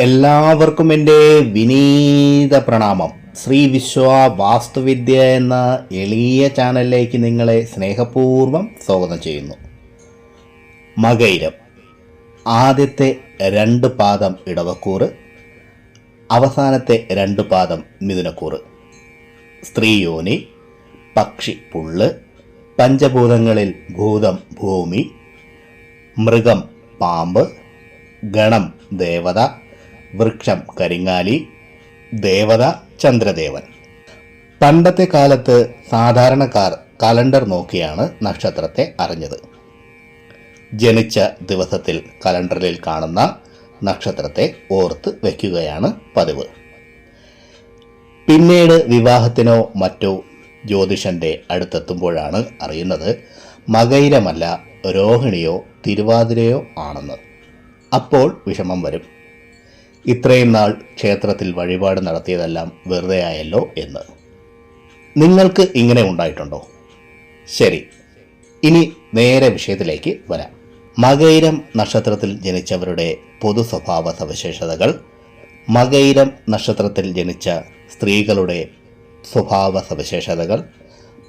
എല്ലാവർക്കും എന്റെ വിനീത പ്രണാമം. ശ്രീ വിശ്വ വാസ്തുവിദ്യ എന്ന എളിയ ചാനലിലേക്ക് നിങ്ങളെ സ്നേഹപൂർവം സ്വാഗതം ചെയ്യുന്നു. മകൈരം. ആദ്യത്തെ രണ്ട് പാദം ഇടവക്കൂറ് അവസാനത്തെ രണ്ട് പാദം മിഥുനക്കൂറ്. സ്ത്രീയോനി പക്ഷി പുള്ള് പഞ്ചഭൂതങ്ങളിൽ ഭൂതം ഭൂമി മൃഗം പാമ്പ് ഗണം ദേവത വൃക്ഷം കരിങ്ങാലി ദേവത ചന്ദ്രദേവൻ. പണ്ടത്തെ കാലത്ത് സാധാരണക്കാർ കലണ്ടർ നോക്കിയാണ് നക്ഷത്രത്തെ അറിഞ്ഞത്. ജനിച്ച ദിവസത്തിൽ കലണ്ടറിൽ കാണുന്ന നക്ഷത്രത്തെ ഓർത്ത് വയ്ക്കുകയാണ് പതിവ്. പിന്നീട് വിവാഹത്തിനോ മറ്റോ ജ്യോതിഷന്റെ അടുത്തെത്തുമ്പോഴാണ് അറിയുന്നത് മകൈരമല്ല രോഹിണിയോ തിരുവാതിരയോ ആണെന്ന്. അപ്പോൾ വിഷമം വരും. ഇത്രയും നാൾ ക്ഷേത്രത്തിൽ വഴിപാട് നടത്തിയതെല്ലാം വെറുതെ ആയല്ലോ എന്ന്. നിങ്ങൾക്ക് ഇങ്ങനെ ഉണ്ടായിട്ടുണ്ടോ? ശരി. ഇനി നേരെ വിഷയത്തിലേക്ക് വരാം. മകൈരം നക്ഷത്രത്തിൽ ജനിച്ചവരുടെ പൊതു സ്വഭാവ സവിശേഷതകൾ മകൈരം നക്ഷത്രത്തിൽ ജനിച്ച സ്ത്രീകളുടെ സ്വഭാവ സവിശേഷതകൾ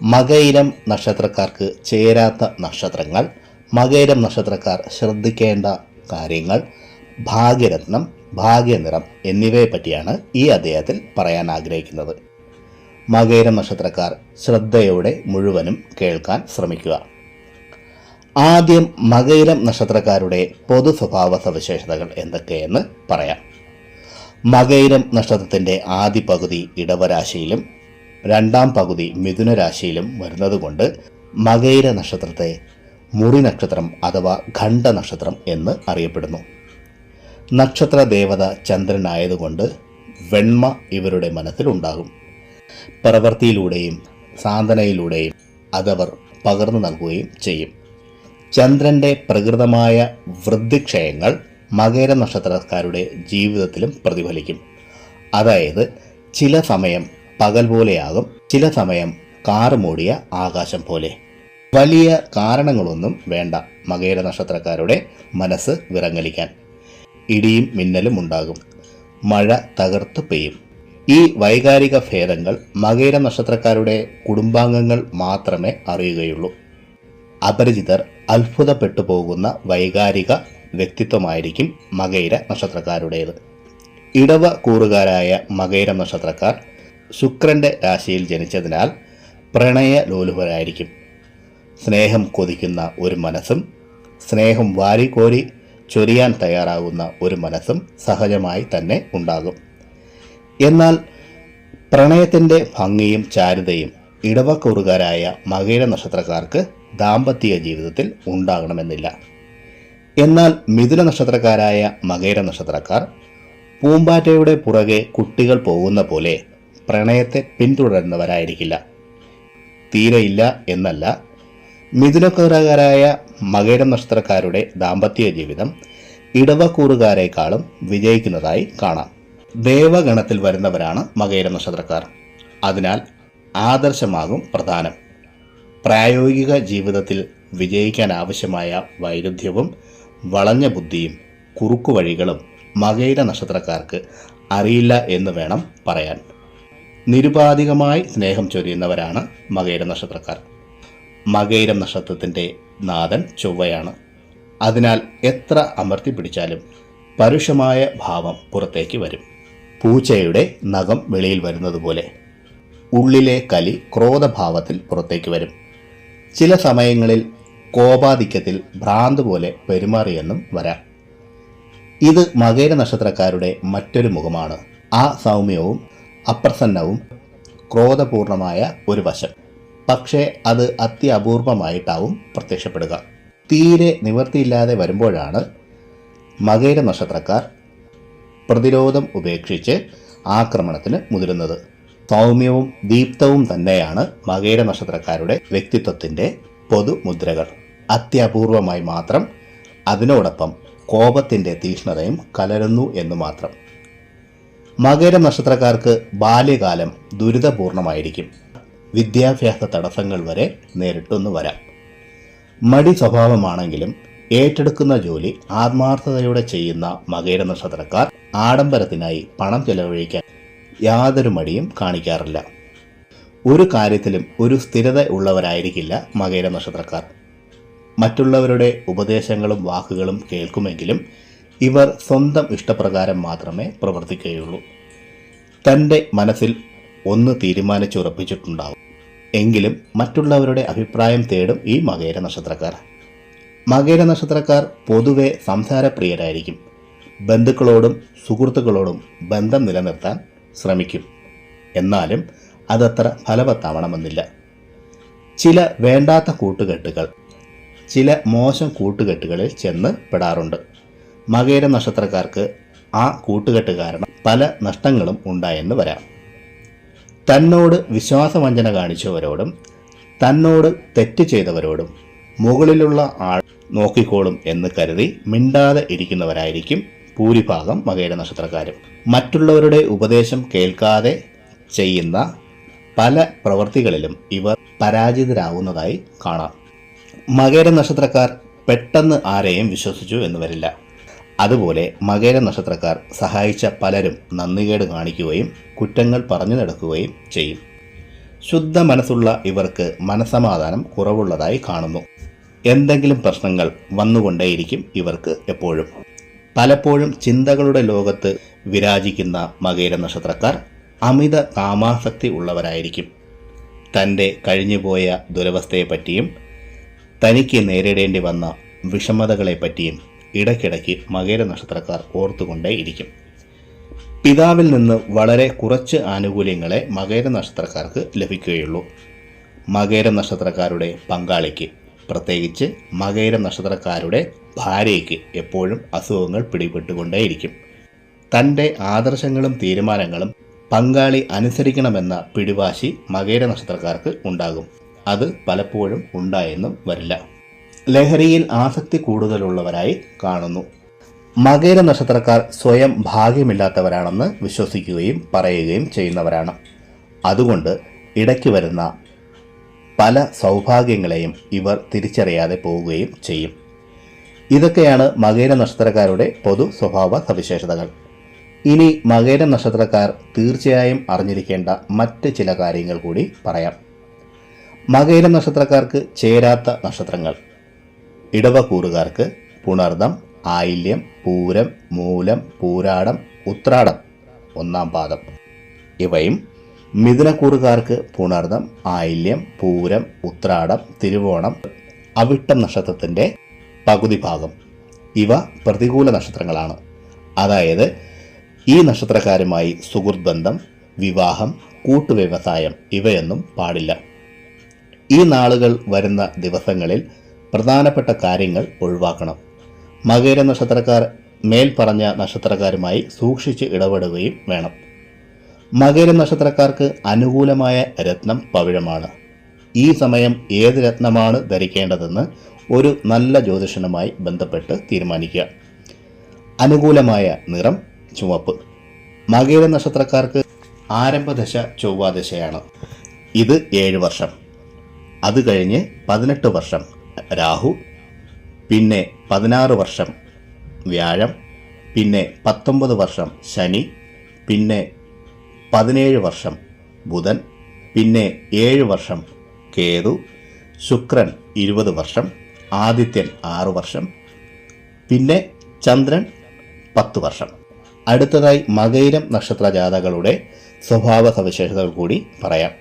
മകൈരം നക്ഷത്രക്കാർക്ക് ചേരാത്ത നക്ഷത്രങ്ങൾ മകൈരം നക്ഷത്രക്കാർ ശ്രദ്ധിക്കേണ്ട കാര്യങ്ങൾ ഭാഗ്യരത്നം ഭാഗ്യനിറം എന്നിവയെ പറ്റിയാണ് ഈ അദ്ദേഹത്തിൽ പറയാൻ ആഗ്രഹിക്കുന്നത്. മകൈരം നക്ഷത്രക്കാർ ശ്രദ്ധയോടെ മുഴുവനും കേൾക്കാൻ ശ്രമിക്കുക. ആദ്യം മകൈരം നക്ഷത്രക്കാരുടെ പൊതു സ്വഭാവ സവിശേഷതകൾ എന്തൊക്കെയെന്ന് പറയാം. മകൈരം നക്ഷത്രത്തിന്റെ ആദ്യ പകുതി ഇടവരാശിയിലും രണ്ടാം പകുതി മിഥുനരാശിയിലും വരുന്നതുകൊണ്ട് മകൈര നക്ഷത്രത്തെ മുറി നക്ഷത്രം അഥവാ ഖണ്ഡ നക്ഷത്രം എന്ന് അറിയപ്പെടുന്നു. നക്ഷത്ര ദേവത ചന്ദ്രനായതുകൊണ്ട് വെണ്മ ഇവരുടെ മനസ്സിലുണ്ടാകും. പ്രവൃത്തിയിലൂടെയും സാധനയിലൂടെയും അതവർ പകർന്നു നൽകുകയും ചെയ്യും. ചന്ദ്രന്റെ പ്രകൃതമായ വൃദ്ധിക്ഷയങ്ങൾ മകര നക്ഷത്രക്കാരുടെ ജീവിതത്തിലും പ്രതിഫലിക്കും. അതായത് ചില സമയം പകൽ പോലെയാകും ചില സമയം കാറ് മൂടിയ ആകാശം പോലെ. വലിയ കാരണങ്ങളൊന്നും വേണ്ട മകര നക്ഷത്രക്കാരുടെ മനസ്സ് വിറങ്ങലിക്കാൻ. ഇടിയും മിന്നലും ഉണ്ടാകും. മഴ തകർത്ത് പെയ്യും. ഈ വൈകാരിക ഭേദങ്ങൾ മകര നക്ഷത്രക്കാരുടെ കുടുംബാംഗങ്ങൾ മാത്രമേ അറിയുകയുള്ളൂ. അപരിചിതർ അത്ഭുതപ്പെട്ടു പോകുന്ന വൈകാരിക വ്യക്തിത്വമായിരിക്കും മകര നക്ഷത്രക്കാരുടേത്. ഇടവ കൂറുകാരായ മകര നക്ഷത്രക്കാർ ശുക്രന്റെ രാശിയിൽ ജനിച്ചതിനാൽ പ്രണയ ലോലുപരായിരിക്കും. സ്നേഹം കൊതിക്കുന്ന ഒരു മനസ്സും സ്നേഹം വാരിക്കോരി ചൊരിയാൻ തയ്യാറാകുന്ന ഒരു മനസ്സും സഹജമായി തന്നെ ഉണ്ടാകും. എന്നാൽ പ്രണയത്തിന്റെ ഭംഗിയും ചാരുതയും ഇടവക്കൂറുകാരായ മകര നക്ഷത്രക്കാർക്ക് ദാമ്പത്യ ജീവിതത്തിൽ ഉണ്ടാകണമെന്നില്ല. എന്നാൽ മിഥുന നക്ഷത്രക്കാരായ മകയിര നക്ഷത്രക്കാർ പൂമ്പാറ്റയുടെ പുറകെ കുട്ടികൾ പോകുന്ന പോലെ പ്രണയത്തെ പിന്തുടരുന്നവരായിരിക്കില്ല. തീരെയില്ല എന്നല്ല മിഥുനക്കാരായ മകര നക്ഷത്രക്കാരുടെ ദാമ്പത്യ ജീവിതം ഇടവക്കൂറുകാരെക്കാളും വിജയിക്കുന്നതായി കാണാം. ദേവഗണത്തിൽ വരുന്നവരാണ് മകര നക്ഷത്രക്കാർ. അതിനാൽ ആദർശമാകും പ്രധാനം. പ്രായോഗിക ജീവിതത്തിൽ വിജയിക്കാൻ ആവശ്യമായ വൈരുദ്ധ്യവും വളഞ്ഞ ബുദ്ധിയും കുറുക്കുവഴികളും മകയിര നക്ഷത്രക്കാർക്ക് അറിയില്ല എന്ന് വേണം പറയാൻ. നിരുപാധികമായി സ്നേഹം ചൊരിയുന്നവരാണ് മകയിര നക്ഷത്രക്കാർ. മകയിരം നക്ഷത്രത്തിന്റെ നാഥൻ ചൊവ്വയാണ്. അതിനാൽ എത്ര അമർത്തി പിടിച്ചാലും പരുഷമായ ഭാവം പുറത്തേക്ക് വരും. പൂച്ചയുടെ നഖം വെളിയിൽ വരുന്നത് പോലെ ഉള്ളിലെ കലി ക്രോധഭാവത്തിൽ പുറത്തേക്ക് വരും. ചില സമയങ്ങളിൽ കോപാധിക്യത്തിൽ ഭ്രാന്ത് പോലെ പെരുമാറിയെന്നും വരാം. ഇത് മകേര നക്ഷത്രക്കാരുടെ മറ്റൊരു മുഖമാണ്. ആ സൗമ്യവും അപ്രസന്നവും ക്രോധപൂർണമായ ഒരു വശം. പക്ഷേ അത് അത്യപൂർവമായിട്ടാവും പ്രത്യക്ഷപ്പെടുക. തീരെ നിവൃത്തിയില്ലാതെ വരുമ്പോഴാണ് മകേര നക്ഷത്രക്കാർ പ്രതിരോധം ഉപേക്ഷിച്ച് ആക്രമണത്തിന് മുതിരുന്നത്. സൗമ്യവും ദീപ്തവും തന്നെയാണ് മകേര നക്ഷത്രക്കാരുടെ വ്യക്തിത്വത്തിന്റെ പൊതുമുദ്രകൾ. അത്യപൂർവമായി മാത്രം അതിനോടൊപ്പം കോപത്തിന്റെ തീഷ്ണതയും കലരുന്നു എന്ന് മാത്രം. മകര നക്ഷത്രക്കാർക്ക് ബാല്യകാലം ദുരിതപൂർണമായിരിക്കും. വിദ്യാഭ്യാസ തടസ്സങ്ങൾ വരെ നേരിട്ടൊന്ന് വരാം. മടി സ്വഭാവമാണെങ്കിലും ഏറ്റെടുക്കുന്ന ജോലി ആത്മാർത്ഥതയോടെ ചെയ്യുന്ന മകേര നക്ഷത്രക്കാർ ആഡംബരത്തിനായി പണം ചെലവഴിക്കാൻ യാതൊരു മടിയും കാണിക്കാറില്ല. ഒരു കാര്യത്തിലും ഒരു സ്ഥിരത ഉള്ളവരായിരിക്കില്ല മകേര നക്ഷത്രക്കാർ. മറ്റുള്ളവരുടെ ഉപദേശങ്ങളും വാക്കുകളും കേൾക്കുമെങ്കിലും ഇവർ സ്വന്തം ഇഷ്ടപ്രകാരം മാത്രമേ പ്രവർത്തിക്കുകയുള്ളൂ. തന്റെ മനസ്സിൽ ഒന്ന് തീരുമാനിച്ചുറപ്പിച്ചിട്ടുണ്ടാവും. എങ്കിലും മറ്റുള്ളവരുടെ അഭിപ്രായം തേടും ഈ മകേര നക്ഷത്രക്കാർ. മകേര നക്ഷത്രക്കാർ പൊതുവെ സംസാരപ്രിയരായിരിക്കും. ബന്ധുക്കളോടും സുഹൃത്തുക്കളോടും ബന്ധം നിലനിർത്താൻ ശ്രമിക്കും. എന്നാലും അതത്ര ഫലവത്താവണമെന്നില്ല. ചില വേണ്ടാത്ത കൂട്ടുകെട്ടുകൾ ചില മോശം കൂട്ടുകെട്ടുകളിൽ ചെന്ന് പെടാറുണ്ട്. മകേര നക്ഷത്രക്കാർക്ക് ആ കൂട്ടുകെട്ട് കാരണം പല നഷ്ടങ്ങളും ഉണ്ടായെന്ന് വരാം. തന്നോട് വിശ്വാസവഞ്ചന കാണിച്ചവരോടും തന്നോട് തെറ്റ് ചെയ്തവരോടും മുകളിലുള്ള ആൾ നോക്കിക്കോളും എന്ന് കരുതി മിണ്ടാതെ ഇരിക്കുന്നവരായിരിക്കും ഭൂരിഭാഗം മകേര നക്ഷത്രക്കാരും. മറ്റുള്ളവരുടെ ഉപദേശം കേൾക്കാതെ ചെയ്യുന്ന പല പ്രവൃത്തികളിലും ഇവർ പരാജിതരാകുന്നതായി കാണാം. മകേര നക്ഷത്രക്കാർ പെട്ടെന്ന് ആരെയും വിശ്വസിച്ചു എന്ന് വരില്ല. അതുപോലെ മകേര നക്ഷത്രക്കാർ സഹായിച്ച പലരും നന്ദികേട് കാണിക്കുകയും കുറ്റങ്ങൾ പറഞ്ഞു നടക്കുകയും ചെയ്യും. ശുദ്ധ മനസ്സുള്ള ഇവർക്ക് മനസമാധാനം കുറവുള്ളതായി കാണുന്നു. എന്തെങ്കിലും പ്രശ്നങ്ങൾ വന്നുകൊണ്ടേയിരിക്കും ഇവർക്ക് എപ്പോഴും. പലപ്പോഴും ചിന്തകളുടെ ലോകത്ത് വിരാജിക്കുന്ന മകേര നക്ഷത്രക്കാർ അമിത കാമാസക്തി ഉള്ളവരായിരിക്കും. തന്റെ കഴിഞ്ഞുപോയ ദുരവസ്ഥയെപ്പറ്റിയും തനിക്ക് നേരിടേണ്ടി വന്ന വിഷമതകളെപ്പറ്റിയും ഇടയ്ക്കിടയ്ക്ക് മകര നക്ഷത്രക്കാർ ഓർത്തുകൊണ്ടേയിരിക്കും പിതാവിൽ നിന്ന് വളരെ കുറച്ച് ആനുകൂല്യങ്ങളെ മകര നക്ഷത്രക്കാർക്ക് ലഭിക്കുകയുള്ളൂ. മകര നക്ഷത്രക്കാരുടെ പങ്കാളിക്ക് പ്രത്യേകിച്ച് മകര നക്ഷത്രക്കാരുടെ ഭാര്യയ്ക്ക് എപ്പോഴും അസുഖങ്ങൾ പിടിപെട്ടുകൊണ്ടേയിരിക്കും. തന്റെ ആദർശങ്ങളും തീരുമാനങ്ങളും പങ്കാളി അനുസരിക്കണമെന്ന പിടിവാശി മകര നക്ഷത്രക്കാർക്ക് ഉണ്ടാകും. അത് പലപ്പോഴും ഉണ്ടായെന്നും വരില്ല. ലഹരിയിൽ ആസക്തി കൂടുതലുള്ളവരായി കാണുന്നു. മകേര നക്ഷത്രക്കാർ സ്വയം ഭാഗ്യമില്ലാത്തവരാണെന്ന് വിശ്വസിക്കുകയും പറയുകയും ചെയ്യുന്നവരാണ്. അതുകൊണ്ട് ഇടയ്ക്ക് വരുന്ന പല സൗഭാഗ്യങ്ങളെയും ഇവർ തിരിച്ചറിയാതെ പോവുകയും ചെയ്യും. ഇതൊക്കെയാണ് മകേര നക്ഷത്രക്കാരുടെ പൊതു സ്വഭാവ സവിശേഷതകൾ. ഇനി മകേര നക്ഷത്രക്കാർ തീർച്ചയായും അറിഞ്ഞിരിക്കേണ്ട മറ്റ് ചില കാര്യങ്ങൾ കൂടി പറയാം. മകേര നക്ഷത്രക്കാർക്ക് ചേരാത്ത നക്ഷത്രങ്ങൾ. ഇടവക്കൂറുകാർക്ക് പുണർദം ആയില്യം പൂരം മൂലം പൂരാടം ഉത്രാടം ഒന്നാം പാദം. ഇവയും മിഥുനക്കൂറുകാർക്ക് പുണർദം ആയില്യം പൂരം ഉത്രാടം തിരുവോണം അവിട്ടം നക്ഷത്രത്തിന്റെ പകുതി ഭാഗം. ഇവ പ്രതികൂല നക്ഷത്രങ്ങളാണ്. അതായത് ഈ നക്ഷത്രക്കാരുമായി സുഹൃത് ബന്ധം വിവാഹം കൂട്ടുവ്യവസായം ഇവയൊന്നും പാടില്ല. ഈ നാളുകൾ വരുന്ന ദിവസങ്ങളിൽ പ്രധാനപ്പെട്ട കാര്യങ്ങൾ ഒഴിവാക്കണം. മകേര നക്ഷത്രക്കാർ മേൽ പറഞ്ഞ നക്ഷത്രക്കാരുമായി സൂക്ഷിച്ച് ഇടപെടുകയും വേണം. മകര നക്ഷത്രക്കാർക്ക് അനുകൂലമായ രത്നം പവിഴമാണ്. ഈ സമയം ഏത് രത്നമാണ് ധരിക്കേണ്ടതെന്ന് ഒരു നല്ല ജ്യോതിഷനുമായി ബന്ധപ്പെട്ട് തീരുമാനിക്കുക. അനുകൂലമായ നിറം ചുവപ്പ്. മകേര നക്ഷത്രക്കാർക്ക് ആരംഭദശ ചൊവ്വാദശയാണ്. ഇത് ഏഴ് വർഷം. അത് കഴിഞ്ഞ് പതിനെട്ട് വർഷം. രാഹു പിന്നെ പതിനാറ് വർഷം വ്യാഴം പിന്നെ പത്തൊമ്പത് വർഷം ശനി പിന്നെ പതിനേഴ് വർഷം ബുധൻ പിന്നെ ഏഴ് വർഷം കേതു ശുക്രൻ ഇരുപത് വർഷം ആദിത്യൻ ആറ് വർഷം പിന്നെ ചന്ദ്രൻ പത്ത് വർഷം. അടുത്തതായി മകൈരം നക്ഷത്ര ജാഥകളുടെ സ്വഭാവ സവിശേഷതകൾ കൂടി പറയാം.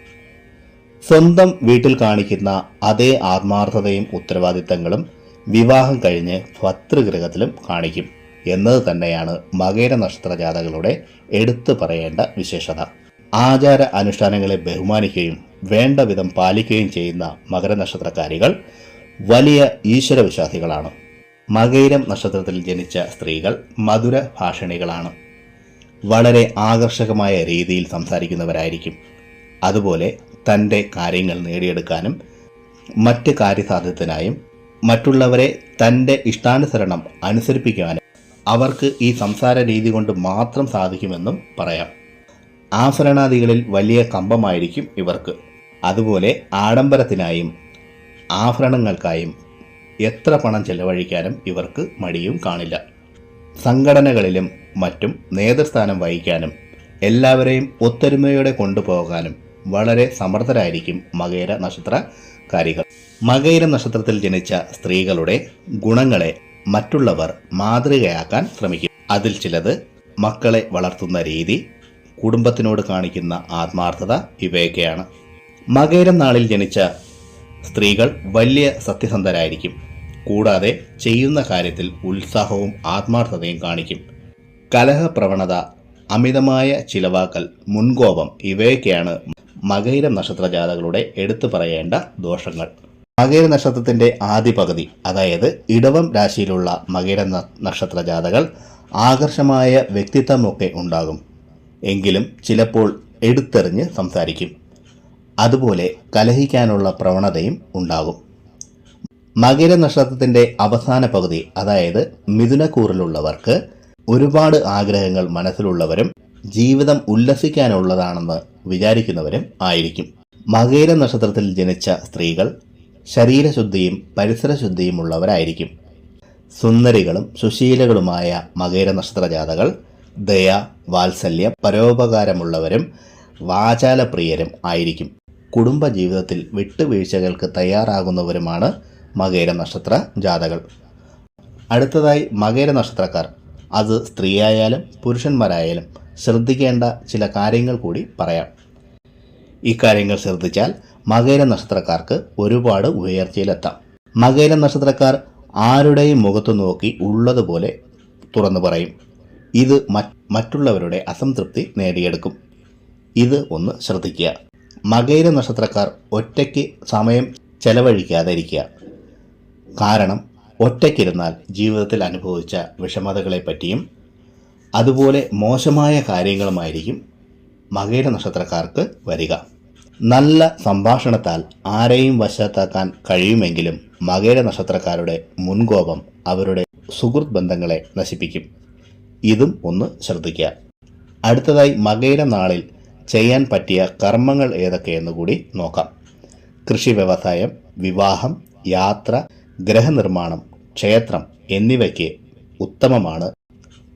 സ്വന്തം വീട്ടിൽ കാണിക്കുന്ന അതേ ആത്മാർത്ഥതയും ഉത്തരവാദിത്തങ്ങളും വിവാഹം കഴിഞ്ഞ് ഭർത്തൃഗൃഹത്തിലും കാണിക്കും. എന്നത് തന്നെയാണ് മകേര നക്ഷത്ര ജാഥകളുടെ എടുത്തു പറയേണ്ട വിശേഷത. ആചാര അനുഷ്ഠാനങ്ങളെ ബഹുമാനിക്കുകയും വേണ്ട വിധം പാലിക്കുകയും ചെയ്യുന്ന മകരനക്ഷത്രക്കാരികൾ വലിയ ഈശ്വരവിശ്വാസികളാണ്. മകൈരം നക്ഷത്രത്തിൽ ജനിച്ച സ്ത്രീകൾ മധുര ഭാഷണികളാണ്. വളരെ ആകർഷകമായ രീതിയിൽ സംസാരിക്കുന്നവരായിരിക്കും. അതുപോലെ തന്റെ കാര്യങ്ങൾ നേടിയെടുക്കാനും മറ്റ് കാര്യസാധ്യത്തിനായും മറ്റുള്ളവരെ തന്റെ ഇഷ്ടാനുസരണം അനുസരിപ്പിക്കാനും അവർക്ക് ഈ സംസാര രീതി കൊണ്ട് മാത്രം സാധിക്കുമെന്നും പറയാം. ആഭരണാദികളിൽ വലിയ കമ്പമായിരിക്കും ഇവർക്ക്. അതുപോലെ ആഡംബരത്തിനായും ആഭരണങ്ങൾക്കായും എത്ര പണം ചെലവഴിക്കാനും ഇവർക്ക് മടിയും കാണില്ല. സംഘടനകളിലും മറ്റും നേതൃസ്ഥാനം വഹിക്കാനും എല്ലാവരെയും ഒത്തൊരുമയോടെ കൊണ്ടുപോകാനും വളരെ സമർത്ഥരായിരിക്കും മകേര നക്ഷത്രകാരികൾ മകേര നക്ഷത്രത്തിൽ ജനിച്ച സ്ത്രീകളുടെ ഗുണങ്ങളെ മറ്റുള്ളവർ മാതൃകയാക്കാൻ ശ്രമിക്കും. അതിൽ ചിലത് മക്കളെ വളർത്തുന്ന രീതി കുടുംബത്തിനോട് കാണിക്കുന്ന ആത്മാർത്ഥത ഇവയൊക്കെയാണ്. മകേരം നാളിൽ ജനിച്ച സ്ത്രീകൾ വലിയ സത്യസന്ധരായിരിക്കും. കൂടാതെ ചെയ്യുന്ന കാര്യത്തിൽ ഉത്സാഹവും ആത്മാർത്ഥതയും കാണിക്കും. കലഹപ്രവണത അമിതമായ ചിലവാക്കൽ മുൻകോപം ഇവയൊക്കെയാണ് മകൈര നക്ഷത്ര ജാതകളുടെ എടുത്തു പറയേണ്ട ദോഷങ്ങൾ. മകൈര നക്ഷത്രത്തിന്റെ ആദ്യ പകുതി അതായത് ഇടവം രാശിയിലുള്ള മകൈര നക്ഷത്ര ജാതകൾ ആകർഷമായ വ്യക്തിത്വമൊക്കെ ഉണ്ടാകും. എങ്കിലും ചിലപ്പോൾ എടുത്തെറിഞ്ഞ് സംസാരിക്കും. അതുപോലെ കലഹിക്കാനുള്ള പ്രവണതയും ഉണ്ടാകും. മകര നക്ഷത്രത്തിന്റെ അവസാന പകുതി അതായത് മിഥുനക്കൂറിലുള്ളവർക്ക് ഒരുപാട് ആഗ്രഹങ്ങൾ മനസ്സിലുള്ളവരും ജീവിതം ഉല്ലസിക്കാനുള്ളതാണെന്ന് വിചാരിക്കുന്നവരും ആയിരിക്കും. മകേര നക്ഷത്രത്തിൽ ജനിച്ച സ്ത്രീകൾ ശരീരശുദ്ധിയും പരിസരശുദ്ധിയും ഉള്ളവരായിരിക്കും സുന്ദരികളും സുശീലകളുമായ മകേര നക്ഷത്ര ജാതകൾ ദയ വാത്സല്യം പരോപകാരമുള്ളവരും വാചാലപ്രിയരും ആയിരിക്കും. കുടുംബ ജീവിതത്തിൽ വിട്ടുവീഴ്ചകൾക്ക് തയ്യാറാകുന്നവരുമാണ് മകേര നക്ഷത്ര ജാതകൾ അടുത്തതായി മകേര നക്ഷത്രക്കാർ. അത് സ്ത്രീയായാലും പുരുഷന്മാരായാലും ശ്രദ്ധിക്കേണ്ട ചില കാര്യങ്ങൾ കൂടി പറയാം. ഇക്കാര്യങ്ങൾ ശ്രദ്ധിച്ചാൽ മകര നക്ഷത്രക്കാർക്ക് ഒരുപാട് ഉയർച്ചയിലെത്താം. മകര നക്ഷത്രക്കാർ ആരുടെയും മുഖത്ത് നോക്കി ഉള്ളതുപോലെ തുറന്നു പറയും. ഇത് മറ്റുള്ളവരുടെ അസംതൃപ്തി നേടിയെടുക്കും. ഇത് ഒന്ന് ശ്രദ്ധിക്കുക. മകൈര നക്ഷത്രക്കാർ ഒറ്റയ്ക്ക് സമയം ചെലവഴിക്കാതെ ഇരിക്കുക കാരണം ഒറ്റയ്ക്കിരുന്നാൽ ജീവിതത്തിൽ അനുഭവിച്ച വിഷമതകളെ പറ്റിയും അതുപോലെ മോശമായ കാര്യങ്ങളുമായിരിക്കും മകൈര നക്ഷത്രക്കാർക്ക് വരിക. നല്ല സംഭാഷണത്താൽ ആരെയും വശത്താക്കാൻ കഴിയുമെങ്കിലും മകൈര നക്ഷത്രക്കാരുടെ മുൻകോപം അവരുടെ സുഹൃത് ബന്ധങ്ങളെ നശിപ്പിക്കും. ഇതും ഒന്ന് ശ്രദ്ധിക്കുക. അടുത്തതായി മകൈര നാളിൽ ചെയ്യാൻ പറ്റിയ കർമ്മങ്ങൾ ഏതൊക്കെയെന്ന് കൂടി നോക്കാം. കൃഷി വ്യവസായം വിവാഹം യാത്ര ഗ്രഹനിർമ്മാണം ക്ഷേത്രം എന്നിവയ്ക്ക് ഉത്തമമാണ്